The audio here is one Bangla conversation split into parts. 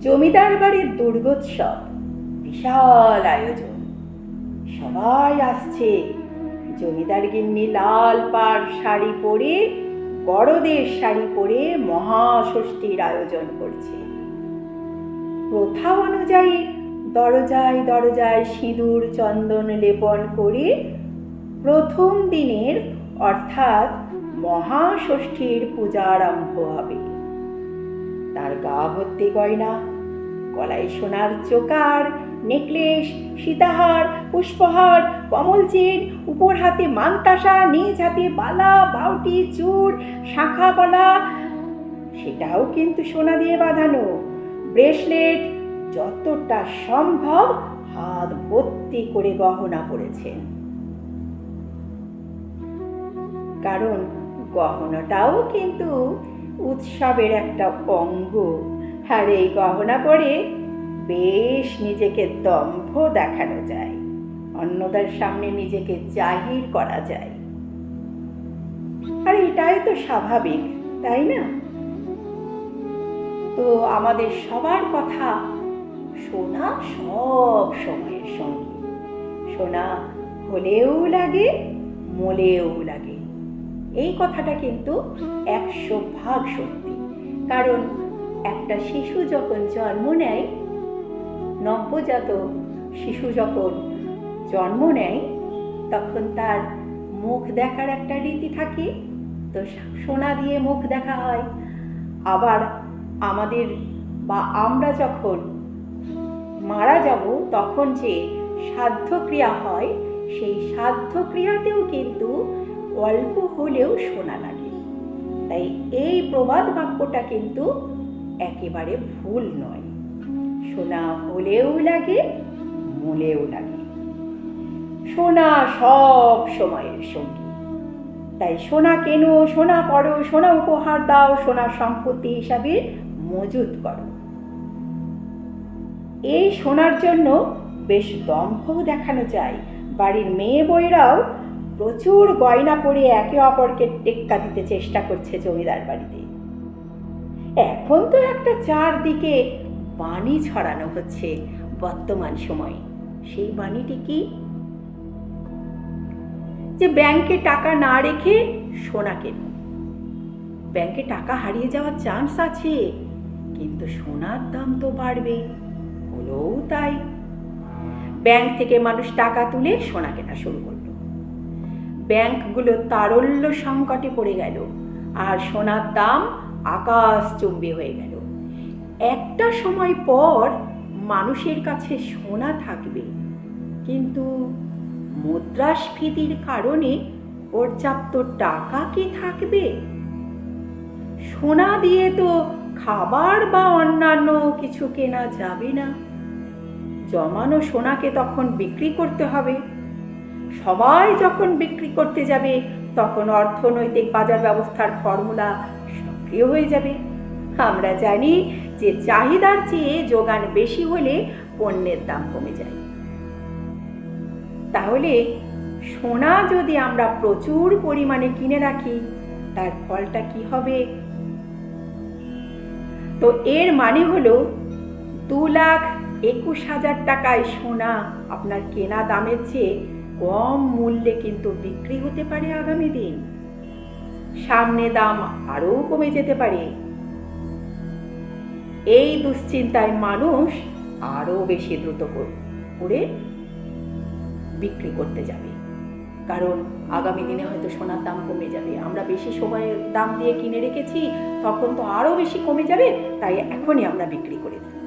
জমিদার বাড়ির দুর্গোৎসব, বিশাল আয়োজন। সবাই আসছে। জমিদার গিন্নি লাল পাড় শাড়ি পরে বড়দের শাড়ি পরে মহাষষ্ঠীর আয়োজন করছে। প্রথা অনুযায়ী দরজায় দরজায় সিঁদুর, চন্দন লেপন করে প্রথম দিনের অর্থাৎ মহাষষ্ঠীর পূজা আরম্ভ হবে। তার গা ভর্তি গয়না, গলায় সোনার চোকার, নেকলেস, সীতাহার, পুষ্পহার, কমল চেন, উপর হাতে মানতাসা, নিজ হাতে বালা, বাউটি চূড় শাখা পলা সেটাও কিন্তু সোনা দিয়ে বাঁধানো। ব্রেসলেট, যতটা সম্ভব হাত ভর্তি করে গহনা পরেছেন। কারণ গহনাটাও কিন্তু উৎসবের একটা অঙ্গ। আর এই গহনা পরে বেশ নিজেকে দম্ভ দেখানো যায়। অন্যদের সামনে নিজেকে জাহির করা যায়। আর, এটাই তো স্বাভাবিক, তাই না? তো আমাদের সবার কথা সোনা সব সময়ের সঙ্গে। সোনা হলেও লাগে, মলেও এই কথাটা কিন্তু একশো ভাগ সত্যি। কারণ একটা শিশু যখন জন্ম নেয় নবজাত শিশু যখন জন্ম নেয়, তখন তার মুখ দেখার একটা রীতি থাকে। তো সোনা দিয়ে মুখ দেখা হয়। আবার আমাদের বা আমরা যখন মারা যাব, তখন যে সাধ্যক্রিয়া হয়, সেই সাধ্যক্রিয়াতেও কিন্তু অল্প হলেও সোনা লাগে। তাই এই প্রবাদ বাক্যটা কিন্তু একেবারে ভুল নয়। সোনা হলেও লাগে, মূলেও লাগে। সোনা সব সময়ের সঙ্গী। তাই সোনা কেনো, সোনা পড়ো, সোনা উপহার দাও, সোনা সম্পত্তি হিসাবে মজুত করো। এই সোনার জন্য বেশ দম্ভও দেখানো যায়। বাড়ির মেয়ে বইরাও প্রচুর গয়না পরে একে অপরকে টেক্কা দিতে চেষ্টা করছে জমিদার বাড়িতে। এখন তো একটা চারদিকে বাণী ছড়ানো হচ্ছে বর্তমান সময়ে। সেই বাণীটি কি? যে ব্যাংকে টাকা না রেখে সোনা কেন। ব্যাংকে টাকা হারিয়ে যাওয়ার চান্স আছে, কিন্তু সোনার দাম তো বাড়বে, হলোও তাই। ব্যাংক থেকে মানুষ টাকা তুলে সোনা কেনা শুরু করল। ব্যাংকগুলো তারল্য সংকটে পড়ে গেল আর সোনার দাম আকাশ চুম্বি হয়ে গেল। একটা সময় পর মানুষের কাছে সোনা থাকবে, কিন্তু মুদ্রাস্ফীতির কারণে পর্যাপ্ত টাকা কি থাকবে? সোনা দিয়ে তো খাবার বা অন্যান্য কিছু কেনা যাবে না। জমানো সোনাকে তখন বিক্রি করতে হবে। সবাই যখন বিক্রি করতে যাবে, তখন অর্থনৈতিক বাজার ব্যবস্থার ফর্মুলা সক্রিয় হয়ে যাবে। আমরা জানি যে চাহিদার চেয়ে যোগান বেশি হলে পণ্যের দাম কমে যায়। তাহলে সোনা যদি আমরা প্রচুর পরিমাণে কিনে রাখি, তার ফলটা কি হবে? তো এর মানে হলো দু লাখ একুশ হাজার টাকায় সোনা আপনার কেনা দামের চেয়ে কম মূল্যে কিন্তু বিক্রি হতে পারে আগামী দিন। সামনে দাম আরও কমে যেতে পারে। এই দুশ্চিন্তায় মানুষ আরও বেশি দ্রুত করে বিক্রি করতে যাবে। কারণ আগামী দিনে হয়তো সোনার দাম কমে যাবে। আমরা বেশি সময়ের দাম দিয়ে কিনে রেখেছি, তখন তো আরও বেশি কমে যাবে, তাই এখনই আমরা বিক্রি করে দিই।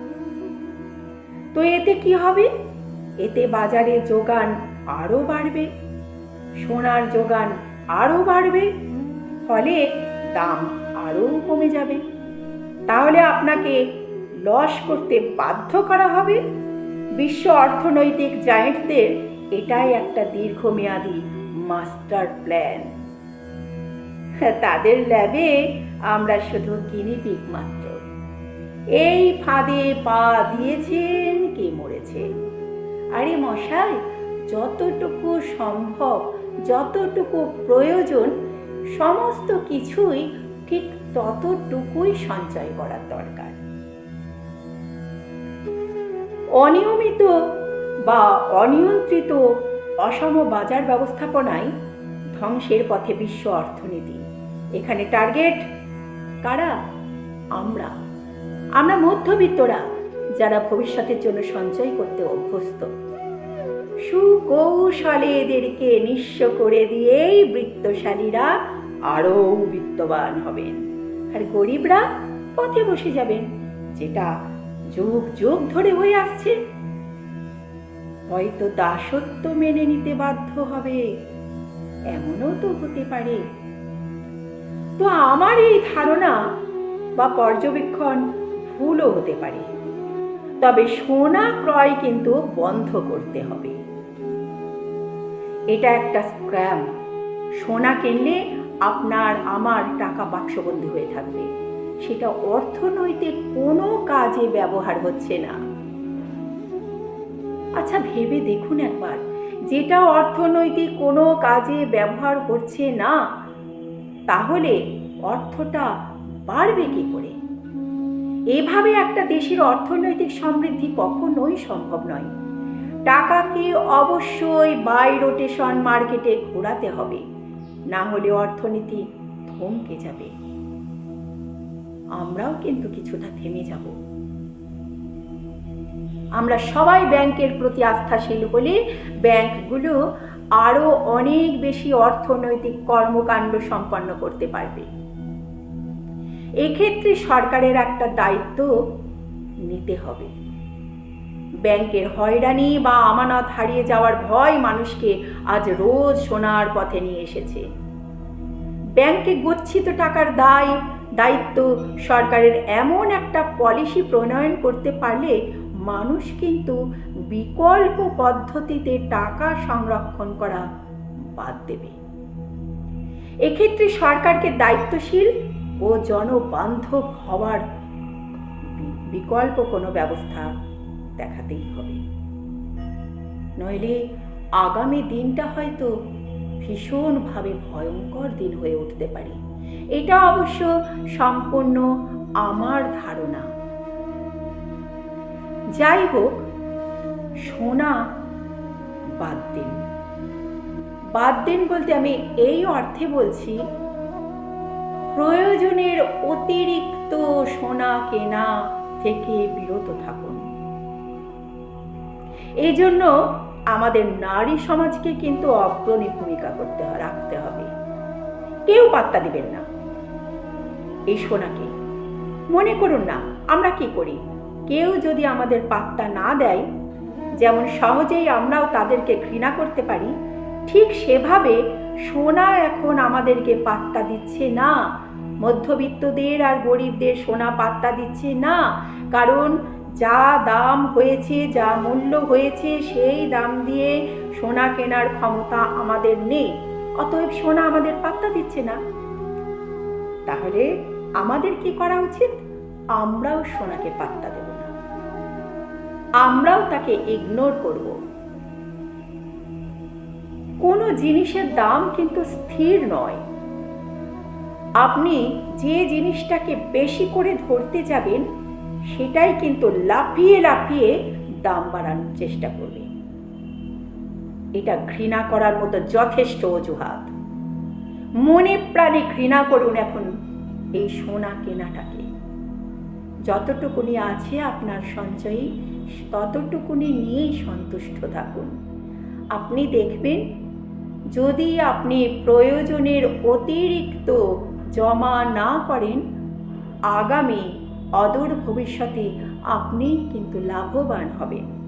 তো এতে কি হবে? এতে বাজারে যোগান আরও বাড়বে। সোনার যোগান আরও বাড়বে, ফলে দাম আরও কমে যাবে। তাহলে আপনাকে লস করতে বাধ্য করা হবে। বিশ্ব অর্থনৈতিক জায়েন্টদের এটাই একটা দীর্ঘমেয়াদী মাস্টার প্ল্যান। তাদের ল্যাবে আমরা শুধু গিনিপিক মাত্র। এই ফাঁদে পা দিয়েছেন কে মরেছে? আরে মশাই যতটুকু সম্ভব, যতটুকু প্রয়োজন, সমস্ত কিছুই ঠিক ততটুকুই সঞ্চয় করার দরকার। অনিয়মিত বা অনিয়ন্ত্রিত অসম বাজার ব্যবস্থাপনায় ধ্বংসের পথে বিশ্ব অর্থনীতি। এখানে টার্গেট কারা? আমরা। আমরা মধ্যবিত্তরা, যারা ভবিষ্যতের জন্য সঞ্চয় করতে অভ্যস্ত। সুকৌশলে এদেরকে নিঃস্ব করে দিয়েই বৃত্তশালীরা আরও বিত্তবান হবেন। আর গরিবরা পথে বসে যাবেন, যেটা যুগ যুগ ধরে হয়ে আসছে। হয়তো দাসত্ব মেনে নিতে বাধ্য হবে, এমনও তো হতে পারে। তো আমার এই ধারণা বা পর্যবেক্ষণ ভুলও হতে পারে। তবে সোনা ক্রয় কিন্তু বন্ধ করতে হবে। এটা একটা স্ক্র্যাম সোনা কিনলে আপনার, আমার টাকা বাক্সবন্দি হয়ে থাকবে। সেটা অর্থনৈতিক কোনো কাজে ব্যবহার হচ্ছে না। আচ্ছা ভেবে দেখুন একবার। যেটা অর্থনৈতিক কোনো কাজে ব্যবহার হচ্ছে না, তাহলে অর্থটা বাড়বে কি করে? এভাবে একটা দেশের অর্থনৈতিক সমৃদ্ধি কখনোই সম্ভব নয়। টাকাকে অবশ্যই বাই রোটেশন মার্কেটে ঘোরাতে হবে, না হলে অর্থনীতি থমকে যাবে। আমরাও কিন্তু কিছুটা থেমে যাব। আমরা সবাই ব্যাংকের প্রতি আস্থাশীল হলে ব্যাংকগুলো আরও অনেক বেশি অর্থনৈতিক কর্মকাণ্ড সম্পন্ন করতে পারবে। এক্ষেত্রে সরকারের একটা দায়িত্ব নিতে হবে। ব্যাংকের হয়রানি বা আমানত হারিয়ে যাওয়ার ভয় মানুষকে আজ রোজ সোনার পথে নিয়ে এসেছে। ব্যাংকে গচ্ছিত টাকার দায়, দায়িত্ব সরকারের এমন একটা পলিসি প্রণয়ন করতে পারলে মানুষ কিন্তু বিকল্প পদ্ধতিতে টাকা সংরক্ষণ করা বাদ দেবে। এক্ষেত্রে সরকারকে দায়িত্বশীল ও জনবান্ধব হওয়ার বিকল্প কোনো ব্যবস্থা দেখাতেই হবে। নইলে আগামী দিনটা হয়তো ভীষণভাবে ভয়ঙ্কর দিন হয়ে উঠতে পারে। এটা অবশ্য সম্পূর্ণ আমার ধারণা। যাই হোক, সোনা বাদ দিন। বাদ দিন বলতে আমি এই অর্থে বলছি প্রয়োজনের অতিরিক্ত সোনা কেনা থেকে বিরত থাকুন। এই জন্য আমাদের নারী সমাজকে কিন্তু অগ্রণী ভূমিকা করতে রাখতে হবে। কেউ পাত্তা দিবেন না। এই সোনাকে। মনে করুন না, আমরা কি করি? কেউ যদি আমাদের পাত্তা না দেয়, যেমন সহজেই আমরাও তাদেরকে ঘৃণা করতে পারি, ঠিক সেভাবে সোনা এখন আমাদেরকে পাত্তা দিচ্ছে না। মধ্যবিত্তদের আর গরিবদের সোনা পাত্তা দিচ্ছে না। কারণ যা দাম হয়েছে, যা মূল্য হয়েছে, সেই দাম দিয়ে সোনা কেনার ক্ষমতা আমাদের নেই। অতএব সোনা আমাদের পাত্তা দিচ্ছে না। তাহলে আমাদের কি করা উচিত? আমরাও সোনাকে পাত্তা দেব না। আমরাও তাকে ইগনোর করব। কোনো জিনিসের দাম কিন্তু স্থির নয়। আপনি যে জিনিসটাকে বেশি করে ধরতে যাবেন, সেটাই কিন্তু লাফিয়ে লাফিয়ে দাম বাড়ানোর চেষ্টা করবে। এটা ঘৃণা করার মতো যথেষ্ট অজুহাত। মনে প্রাণে ঘৃণা করুন এখন এই সোনা কেনাটাকে। যতটুকুনি আছে আপনার সঞ্চয়ী, ততটুকুনি নিয়েই সন্তুষ্ট থাকুন। আপনি দেখবেন যদি আপনি প্রয়োজনের অতিরিক্ত জমা না করেন, আগামী অদূর ভবিষ্যতে আপনি কিন্তু লাভবান হবেন।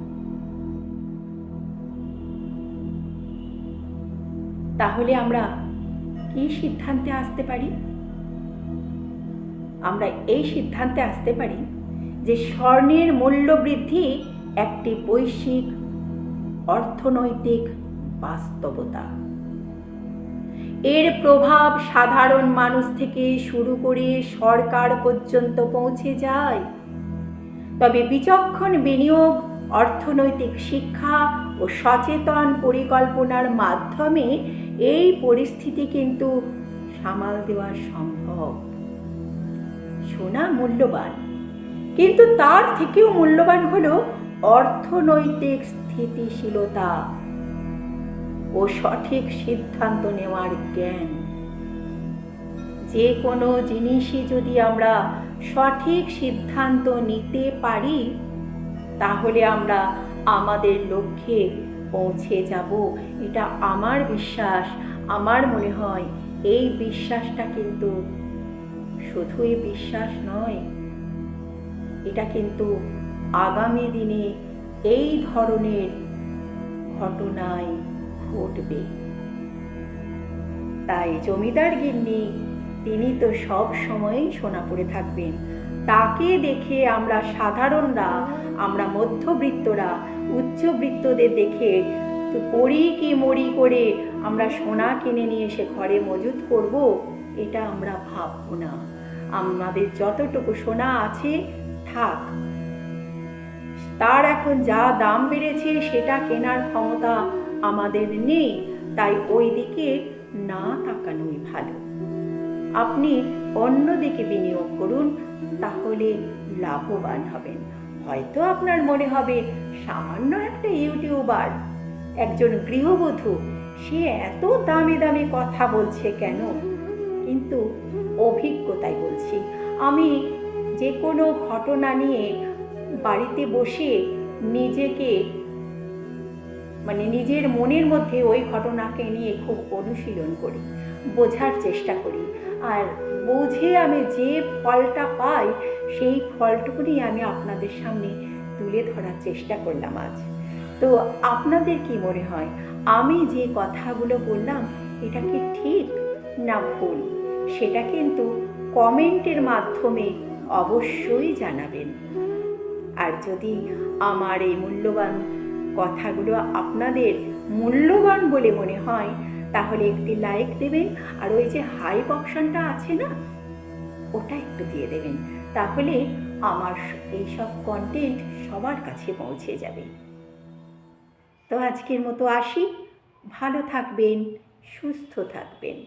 তাহলে আমরা কি সিদ্ধান্তে আসতে পারি? আমরা এই সিদ্ধান্তে আসতে পারি যে স্বর্ণের মূল্য বৃদ্ধি একটি বৈশ্বিক অর্থনৈতিক বাস্তবতা। এর প্রভাব সাধারণ মানুষ থেকে শুরু করে সরকার পর্যন্ত পৌঁছে যায়। তবে বিচক্ষণ বিনিয়োগ, অর্থনৈতিক শিক্ষা ও সচেতন পরিকল্পনার মাধ্যমে এই পরিস্থিতি কিন্তু সামাল দেওয়া সম্ভব। সোনা মূল্যবান। কিন্তু তার থেকেও মূল্যবান হলো অর্থনৈতিক স্থিতিশীলতা। ও সঠিক সিদ্ধান্ত নেওয়ার জ্ঞান। যে কোনো জিনিসই যদি আমরা সঠিক সিদ্ধান্ত নিতে পারি, তাহলে আমরা আমাদের লক্ষ্যে পৌঁছে যাব। এটা আমার বিশ্বাস, আমার মনে হয় এই বিশ্বাসটা কিন্তু শুধুই বিশ্বাস নয়, এটা কিন্তু আগামী দিনে এই ধরনের ঘটনায় ঘটবে। তাই জমিদার গিন্নি, তিনি তো সব সময়ই পড়ে থাকবেন। তাকে দেখে আমরা সাধারণরা, আমরা মধ্যবৃত্তরা, উচ্চবৃত্তদের দেখে তো পড়ি কি মরি করে আমরা সোনা কিনে নিয়ে এসে ঘরে মজুত করব, এটা আমরা ভাববো না। আমাদের যতটুকু সোনা আছে, থাক। তার এখন যা দাম বেড়েছে, সেটা কেনার ক্ষমতা আমাদের নেই, তাই ওই দিকে না তাকানোই ভালো। আপনি অন্য দিকে বিনিয়োগ করুন, তাহলে লাভবান হবেন। হয়তো আপনার মনে হবে, সামান্য একটা ইউটিউবার, একজন গৃহবধূ, সে এত দামি দামি কথা বলছে কেন? কিন্তু অভিজ্ঞতায় বলছি, আমি যে কোনো ঘটনা নিয়ে বাড়িতে বসে নিজেকে মানে নিজের মনের মধ্যে ওই ঘটনাকে নিয়ে খুব অনুশীলন করি, বোঝার চেষ্টা করি। আর বুঝে আমি যে ফলটা পাই, সেই ফলটুকুনি আমি আপনাদের সামনে তুলে ধরার চেষ্টা করলাম আজ। তো আপনাদের কি মনে হয়, আমি যে কথাগুলো বললাম, এটা কি ঠিক না ভুল? সেটা কিন্তু কমেন্টের মাধ্যমে অবশ্যই জানাবেন। আর যদি আমার এই মূল্যবান কথাগুলো আপনাদের মূল্যবান বলে মনে হয়, তাহলে একটি লাইক দেবেন, আর ওই যে হাইপ অপশনটা আছে না, ওটা একটু দিয়ে দেবেন, তাহলে আমার এইসব কন্টেন্ট সবার কাছে পৌঁছে যাবে। তো আজকের মতো আসি, ভালো থাকবেন, সুস্থ থাকবেন।